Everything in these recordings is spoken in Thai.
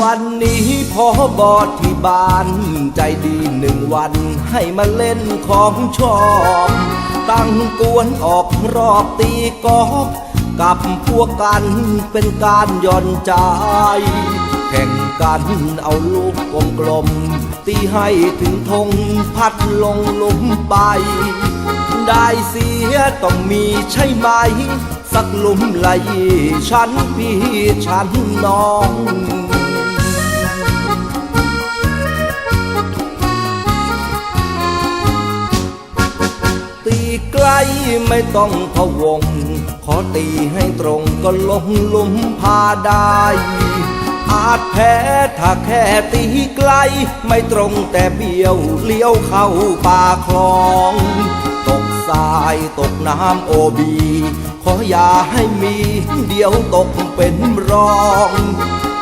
วันนี้พอบอที่บ้าน ใจดีหนึ่งวันให้มาเล่นของชอบ ตั้งกวนออกรอบตีกอล์ฟกับพวกกันเป็นการย่อนใจ แข่งกันเอาลูกกลมๆตีให้ถึงธงพัดลงลุมไป ได้เสียต้องมีใช่ไหม สักลุมละยี่ฉันพี่ฉันน้อง ไกลไม่ต้องพะวง ขอตีให้ตรงก็ลงลุมพาได้ อาจแพ้ถ้าแค่ตีไกล ไม่ตรงแต่เบี้ยวเลี้ยวเข้าป่าคลอง ตกทรายตกน้ำโอบี ขออย่าให้มีเดี๋ยวตกเป็นรอง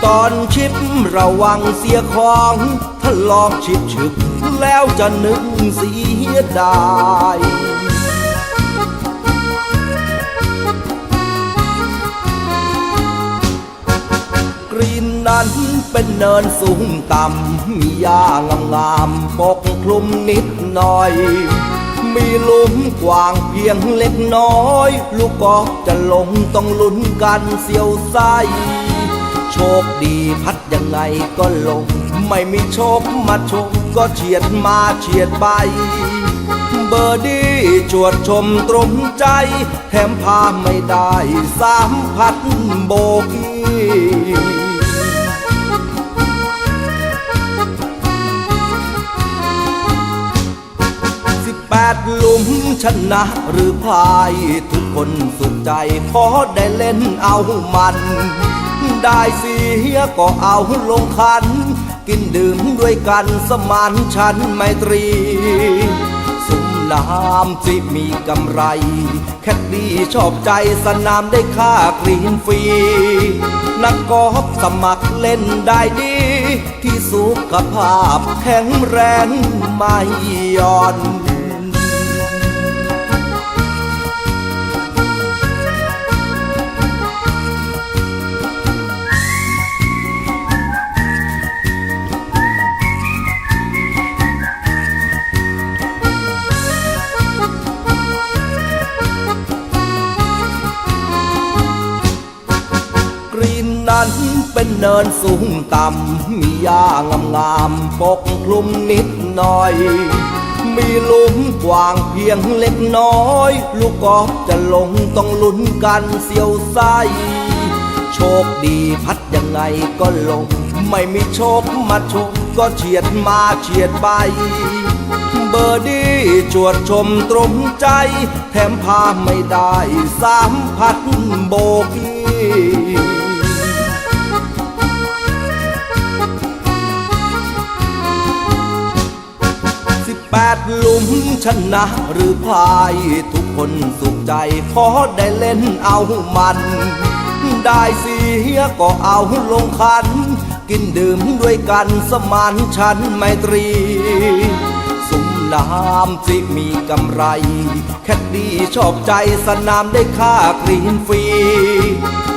ตอนชิประวังเสียของถ้าลองชิบฉึกแล้วจะนึกเสียดาย นั้นเป็นเนินสูงต่ำ มีหญ้างามๆปกคลุมนิดหน่อย มีลุมกว้างเพียงเล็กน้อย ลูกกอล์ฟจะลงต้องลุ้นกันเสียวไส้โชคดีพัดยังไงก็ลง ไม่มีโชคมาชมก็เฉียดมาเฉียดไปเบอร์ดี้จวดชมตรงใจ แถมพาไม่ได้สามพัดโบกี้ ดหลุมชนะหรือพลายทุกคนสุขใจขอได้เล่นเอามัน ได้เสียก็เอาลงคัน กินดื่มด้วยกันสมานฉันไมตรีสุมน้ำจิมีกำไร แคดดี้ชอบใจสนามได้ค่ากรีนฟรี นักกอล์ฟสมัครเล่นได้ดีที่สุขภาพแข็งแรงไม่หย่อน เป็นเนินสูงต่ำ มีหญ้างามๆปกคลุมนิดหน่อย มีลุมกว้างเพียงเล็กน้อย ลูกกอล์ฟจะลงต้องลุ้นกันเสียวไส้โชคดีพัดยังไงก็ลง ไม่มีโชคมาชมก็เฉียดมาเฉียดไป เบอร์ดี้จวดชมตรงใจ แถมพาไม่ได้สามพัดโบกี้ หลุมชนะหรือพลายทุกคนสุขใจขอได้เล่นเอามัน ได้เสียก็เอาลงคัน กินดื่มด้วยกันสมานฉันไมตรีสุมน้ำจิมีกำไร แคดดี้ชอบใจสนามได้ค่ากรีนฟรี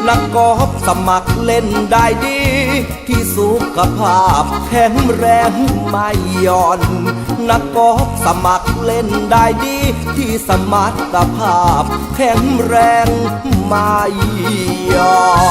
นักกอล์ฟสมัครเล่นได้ดี ที่สุขภาพแข็งแรงไม่หย่อน นักกอล์ฟสมัครเล่นได้ดี ที่สมรรถภาพแข็งแรงไม่หย่อน